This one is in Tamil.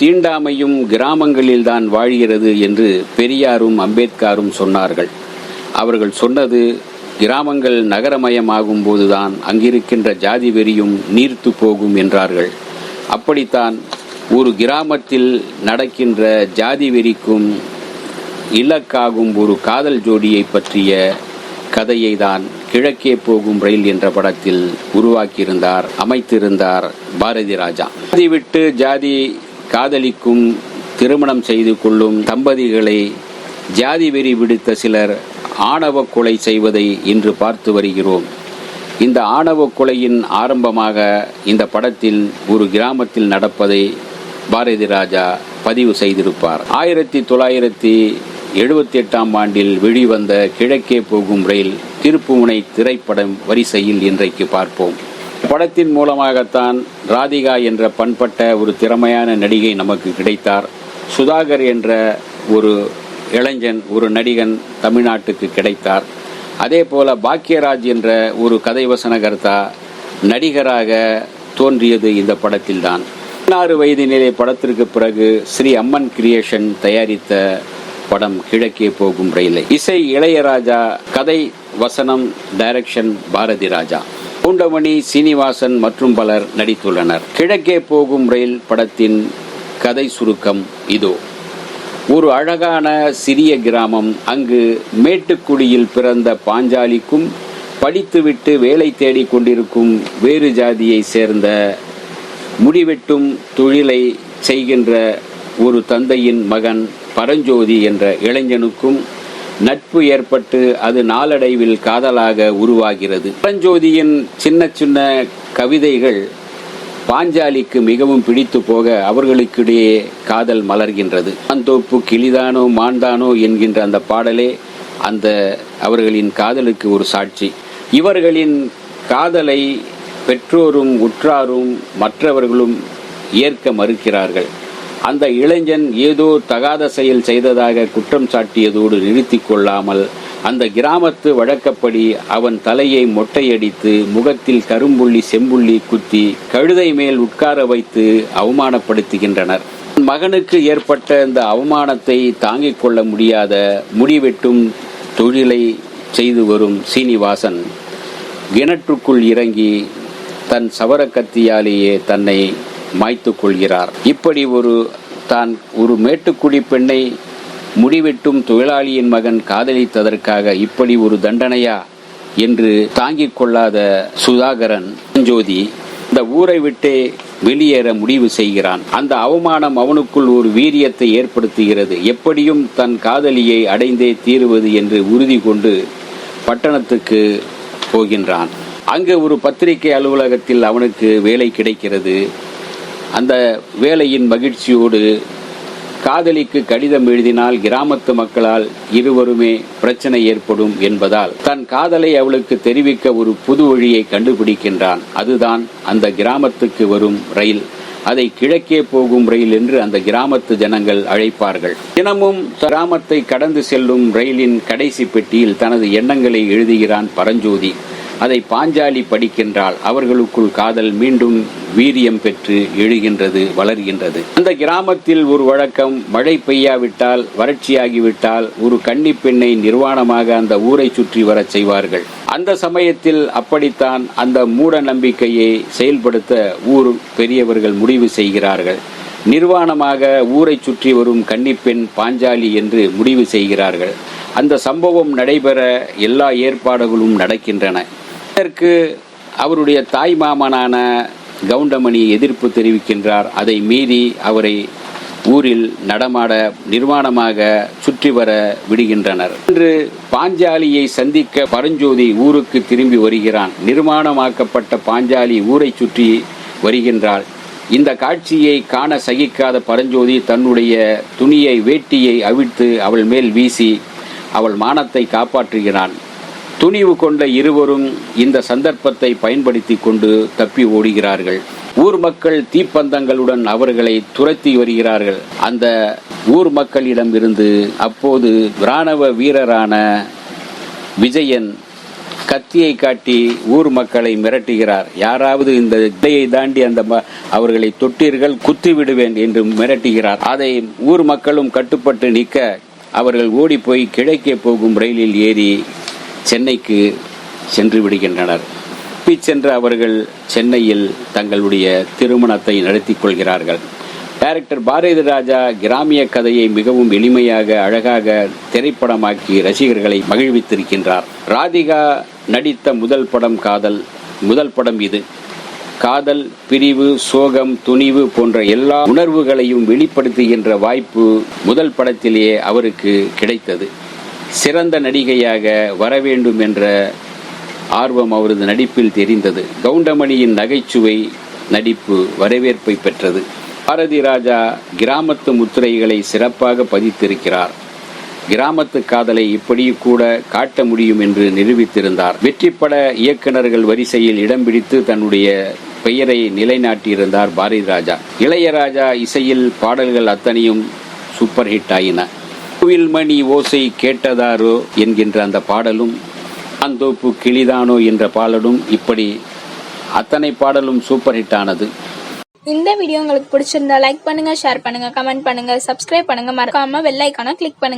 தீண்டாமையும் கிராமங்களில்தான் வாழ்கிறது என்று பெரியாரும் அம்பேத்கரும் சொன்னார்கள். அவர்கள் சொன்னது கிராமங்கள் நகரமயமாகும் போதுதான் அங்கிருக்கின்ற ஜாதி வெறியும் நீர்த்து போகும் என்றார்கள். அப்படித்தான் ஒரு கிராமத்தில் நடக்கின்ற ஜாதி வெறிக்கும் இலக்காகும் ஒரு காதல் ஜோடியை பற்றிய கதையை தான் கிழக்கே போகும் ரயில் என்ற படத்தில் உருவாக்கியிருந்தார் அமைத்திருந்தார் பாரதி ராஜா. ஜாதி விட்டு ஜாதி காதலிக்கும் திருமணம் செய்து கொள்ளும் தம்பதிகளை ஜாதி வெறி விடுத்த சிலர் ஆணவ கொலை செய்வதை இன்று பார்த்து வருகிறோம். இந்த ஆணவ கொலையின் ஆரம்பமாக இந்த படத்தில் ஒரு கிராமத்தில் நடப்பதை பாரதி ராஜா பதிவு செய்திருப்பார். ஆயிரத்தி தொள்ளாயிரத்தி எழுபத்தி எட்டாம் ஆண்டில் வெளிவந்த கிழக்கே போகும் ரயில் திருப்புமுனை திரைப்படம் வரிசையில் இன்றைக்கு பார்ப்போம். படத்தின் மூலமாகத்தான் ராதிகா என்ற பண்பட்ட ஒரு திறமையான நடிகை நமக்கு கிடைத்தார். சுதாகர் என்ற ஒரு இளைஞன் ஒரு நடிகன் தமிழ்நாட்டுக்கு கிடைத்தார். அதே போல பாக்கியராஜ் என்ற ஒரு கதை வசனகர்த்தா நடிகராக தோன்றியது இந்த படத்தில்தான். பதினாறு வயதினிலே படத்திற்கு பிறகு ஸ்ரீ அம்மன் கிரியேஷன் தயாரித்த படம் கிழக்கே போகும் ரயிலை. இசை இளையராஜா கதை வசனம் டைரக்ஷன் பாரதி ராஜா. பூண்டமணி சீனிவாசன் மற்றும் பலர் நடித்துள்ளனர். கிழக்கே போகும் ரயில் படத்தின் கதை சுருக்கம் இதோ. ஒரு அழகான சிறிய கிராமம் அங்கு மேட்டுக்குடியில் பிறந்த பாஞ்சாலிக்கும் படித்துவிட்டு வேலை தேடிக் கொண்டிருக்கும் வேறு ஜாதியை சேர்ந்த முடிவெட்டும் தொழிலை செய்கின்ற ஒரு தந்தையின் மகன் பரஞ்சோதி என்ற இளைஞனுக்கும் நட்பு ஏற்பட்டு அது நாளடைவில் காதலாக உருவாகிறது. பரஞ்சோதியின் சின்ன சின்ன கவிதைகள் பாஞ்சாலிக்கு மிகவும் பிடித்து போக அவர்களுக்கிடையே காதல் மலர்கின்றது. மாந்தோப்பு கிளிதானோ மான்தானோ என்கின்ற அந்த பாடலே அந்த அவர்களின் காதலுக்கு ஒரு சாட்சி. இவர்களின் காதலை பெற்றோரும் உற்றாரும் மற்றவர்களும் ஏற்க மறுக்கிறார்கள். அந்த இளைஞன் ஏதோ தகாத செயல் செய்ததாக குற்றம் சாட்டியதோடு நிறுத்தி கொள்ளாமல் அந்த கிராமத்து வழக்கப்படி அவன் தலையை மொட்டையடித்து முகத்தில் கரும்புள்ளி செம்புள்ளி குத்தி கழுதை மேல் உட்கார வைத்து அவமானப்படுத்துகின்றனர். மகனுக்கு ஏற்பட்ட இந்த அவமானத்தை தாங்கிக் கொள்ள முடியாத முடிவெட்டும் தொழிலை செய்து வரும் சீனிவாசன் கிணற்றுக்குள் இறங்கி தன் சவரக்கத்தியாலேயே தன்னை மாய்த்து கொள்கிறார் இப்படி ஒரு தான் ஒரு மேட்டுக்குடி பெண்ணை முடிவெட்டும் தொழிலாளியின் மகன் காதலித்ததற்காக இப்படி ஒரு தண்டனையா என்று தாங்கிக் கொள்ளாத சுதாகரன் ஜோதி இந்த ஊரை விட்டே வெளியேற முடிவு செய்கிறான். அந்த அவமானம் அவனுக்குள் ஒரு வீரியத்தை ஏற்படுத்துகிறது. எப்படியும் தன் காதலியை அடைந்தே தீருவது என்று உறுதி கொண்டு பட்டணத்துக்கு போகின்றான். அங்கு ஒரு பத்திரிகை அலுவலகத்தில் அவனுக்கு வேலை கிடைக்கிறது. அந்த வேலையின் மகிழ்ச்சியோடு காதலிக்கு கடிதம் எழுதினால் கிராமத்து மக்களால் இருவருமே பிரச்சனை ஏற்படும் என்பதால் தன் காதலை அவளுக்கு தெரிவிக்க ஒரு புது வழியை கண்டுபிடிக்கின்றான். அதுதான் அந்த கிராமத்துக்கு வரும் ரயில். அதை கிழக்கே போகும் ரயில் என்று அந்த கிராமத்து ஜனங்கள் அழைப்பார்கள். தினமும் கிராமத்தை கடந்து செல்லும் ரயிலின் கடைசி பெட்டியில் தனது எண்ணங்களை எழுதுகிறான் பரஞ்சோதி. அதை பாஞ்சாலி படிக்கின்றாள். அவர்களுக்குள் காதல் மீண்டும் வீரியம் பெற்று எழுகின்றது வளர்கின்றது. அந்த கிராமத்தில் ஒரு வழக்கம் மழை பெய்யாவிட்டால் வறட்சியாகிவிட்டால் ஒரு கன்னி பெண்ணை நிர்வாணமாக அந்த ஊரை சுற்றி வரச் செய்வார்கள். அந்த சமயத்தில் அப்படித்தான் அந்த மூட நம்பிக்கையை செயல்படுத்த ஊர் பெரியவர்கள் முடிவு செய்கிறார்கள். நிர்வாணமாக ஊரை சுற்றி வரும் கன்னிப்பெண் பாஞ்சாலி என்று முடிவு செய்கிறார்கள். அந்த சம்பவம் நடைபெற எல்லா ஏற்பாடுகளும் நடக்கின்றன. இதற்கு அவருடைய தாய் மாமனான கவுண்டமணி எதிர்ப்பு தெரிவிக்கின்றார். அதை மீறி அவரை ஊரில் நடமாட நிர்வாணமாக சுற்றி வர விடுகின்றனர். இன்று பாஞ்சாலியை சந்திக்க பரஞ்சோதி ஊருக்கு திரும்பி வருகிறான். நிர்மாணமாக்கப்பட்ட பாஞ்சாலி ஊரை சுற்றி வருகின்றாள். இந்த காட்சியை காண சகிக்காத பரஞ்சோதி தன்னுடைய துணியை வேட்டியை அவிழ்த்து அவள் மேல் வீசி அவள் மானத்தை காப்பாற்றுகிறான். துணிவு கொண்ட இருவரும் இந்த சந்தர்ப்பத்தை பயன்படுத்தி கொண்டு தப்பி ஓடுகிறார்கள். ஊர் மக்கள் தீப்பந்தங்களுடன் அவர்களை துரத்தி வருகிறார்கள். அந்த ஊர் மக்களிடம் இருந்து அப்போது இராணுவ வீரரான விஜயன் கத்தியை காட்டி ஊர் மக்களை மிரட்டுகிறார். யாராவது இந்த இதையை தாண்டி அந்த ம- அவர்களை தொட்டீர்கள் குத்தி விடுவேன் என்று மிரட்டுகிறார். அதை ஊர் மக்களும் கட்டுப்பட்டு நிற்க அவர்கள் ஓடி போய் கிழக்கே போகும் ரயிலில் ஏறி சென்னைக்கு சென்று விடுகின்றனர். தப்பிச் சென்ற அவர்கள் சென்னையில் தங்களுடைய திருமணத்தை நடத்திக் கொள்கிறார்கள். டைரக்டர் பாரதி ராஜா கிராமிய கதையை மிகவும் எளிமையாக அழகாக திரைப்படமாக்கி ரசிகர்களை மகிழ்வித்திருக்கின்றார். ராதிகா நடித்த முதல் படம் காதல் முதல் படம் இது. காதல் பிரிவு சோகம் துணிவு போன்ற எல்லா உணர்வுகளையும் வெளிப்படுத்துகின்ற வாய்ப்பு முதல் படத்திலேயே அவருக்கு கிடைத்தது. சிறந்த நடிகையாக வர வேண்டும் என்ற ஆர்வம் அவரது நடிப்பில் தெரிந்தது. கவுண்டமணியின் நகைச்சுவை நடிப்பு வரவேற்பை பெற்றது. பாரதி ராஜா கிராமத்து முத்திரைகளை சிறப்பாக பதித்திருக்கிறார். கிராமத்து காதலை இப்படி கூட காட்ட முடியும் என்று நிரூபித்திருந்தார். வெற்றிப்பட இயக்குனர்கள் வரிசையில் இடம் பிடித்து தன்னுடைய பெயரை நிலைநாட்டியிருந்தார் பாரதி ராஜா. இளையராஜா இசையில் பாடல்கள் அத்தனையும் சூப்பர் ஹிட் ஆயின. கோவில் மணி ஓசை கேட்டதாரோ என்கின்ற அந்த பாடலும் ஆந்தோப்பு கிளிதானோ என்ற பாடலும் இப்படி அத்தனை பாடலும் சூப்பர் ஹிட் ஆனது. இந்த வீடியோ உங்களுக்கு பிடிச்சிருந்தா லைக் பண்ணுங்க ஷேர் பண்ணுங்க கமெண்ட் பண்ணுங்க சப்ஸ்கிரைப் பண்ணுங்க. மறக்காம வெள்ளைக்கான கிளிக் பண்ணுங்க.